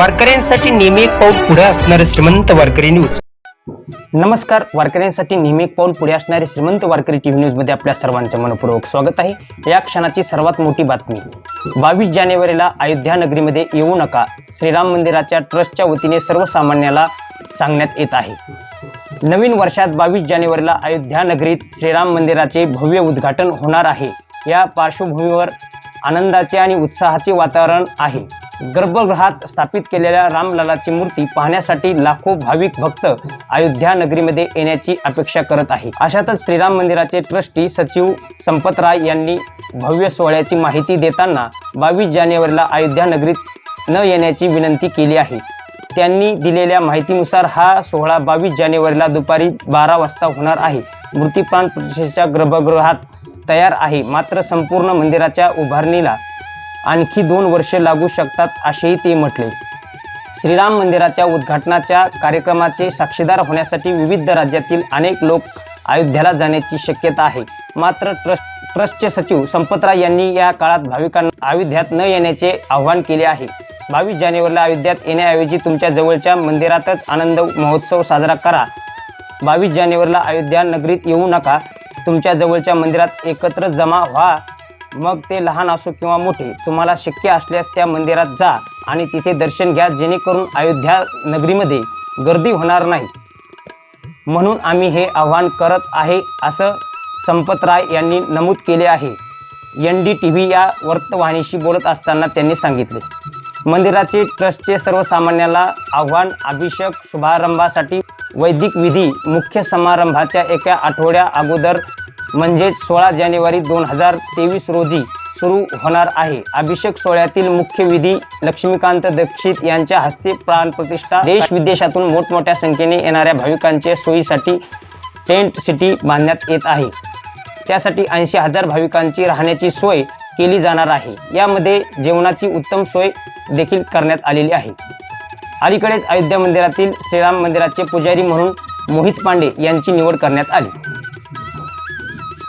वारकऱ्यांसाठी नेहमी एक पाऊल पुढे असणारे श्रीमंत वारकरी न्यूज नमस्कार वारकऱ्यांसाठी नेहमी एक पाऊल पुढे असणारे श्रीमंत वारकरी टी व्ही न्यूजमध्ये आपल्या सर्वांचे मनपूर्वक स्वागत आहे. या क्षणाची सर्वात मोठी बातमी. बावीस जानेवारीला अयोध्या नगरीमध्ये येऊ नका श्रीराम मंदिराच्या ट्रस्टच्या वतीने सर्वसामान्याला सांगण्यात येत आहे. नवीन वर्षात बावीस जानेवारीला अयोध्या नगरीत श्रीराम मंदिराचे भव्य उद्घाटन होणार आहे. या पार्श्वभूमीवर आनंदाचे आणि उत्साहाचे वातावरण आहे. गर्भगृहात स्थापित केलेल्या रामललाची मूर्ती पाहण्यासाठी लाखो भाविक भक्त अयोध्या नगरीमध्ये येण्याची अपेक्षा करत आहे. अशातच श्रीराम मंदिराचे ट्रस्टी सचिव संपत राय यांनी भव्य सोहळ्याची माहिती देताना बावीस जानेवारीला अयोध्या नगरीत न येण्याची विनंती केली आहे. त्यांनी दिलेल्या माहितीनुसार हा सोहळा बावीस जानेवारीला दुपारी बारा वाजता होणार आहे. मूर्तीप्राण प्रतिष्ठेच्या गर्भगृहात तयार आहे. मात्र संपूर्ण मंदिराच्या उभारणीला आणखी दोन वर्षे लागू शकतात असेही ते म्हटले. श्रीराम मंदिराच्या उद्घाटनाच्या कार्यक्रमाचे साक्षीदार होण्यासाठी विविध राज्यातील अनेक लोक अयोध्याला जाण्याची शक्यता आहे. मात्र ट्रस्ट ट्रस्टचे सचिव संपतराय यांनी या काळात भाविकांना अयोध्यात न येण्याचे आवाहन केले आहे. बावीस जानेवारीला अयोध्यात येण्याऐवजी तुमच्या जवळच्या मंदिरातच आनंद महोत्सव साजरा करा. बावीस जानेवारीला अयोध्या नगरीत येऊ नका. तुमच्या जवळच्या मंदिरात एकत्र जमा व्हा. मग ते लहान असो किंवा मोठे तुम्हाला शक्य असल्यास त्या मंदिरात जा आणि तिथे दर्शन घ्या जेणेकरून अयोध्या नगरीमध्ये गर्दी होणार नाही. म्हणून आम्ही हे आव्हान करत आहे असं संपत राय यांनी नमूद केले आहे. एन डी टी व्ही या वर्तवाहिनीशी बोलत असताना त्यांनी सांगितले. मंदिराचे ट्रस्टचे सर्वसामान्याला आव्हान अभिषेक शुभारंभासाठी वैदिक विधी मुख्य समारंभाच्या एका आठवड्या अगोदर म्हणजेच सोळा जानेवारी दोन हजार तेवीस रोजी सुरू होणार आहे. अभिषेक सोहळ्यातील मुख्य विधी लक्ष्मीकांत दीक्षित यांच्या हस्ते प्राणप्रतिष्ठा देश विदेशातून मोठमोठ्या संख्येने येणाऱ्या भाविकांच्या सोयीसाठी टेंट सिटी बांधण्यात येत आहे. त्यासाठी ऐंशी हजार भाविकांची राहण्याची सोय केली जाणार आहे. यामध्ये जेवणाची उत्तम सोय देखील करण्यात आलेली आहे. अलीकडेच अयोध्या मंदिरातील श्रीराम मंदिराचे पुजारी म्हणून मोहित पांडे यांची निवड करण्यात आली.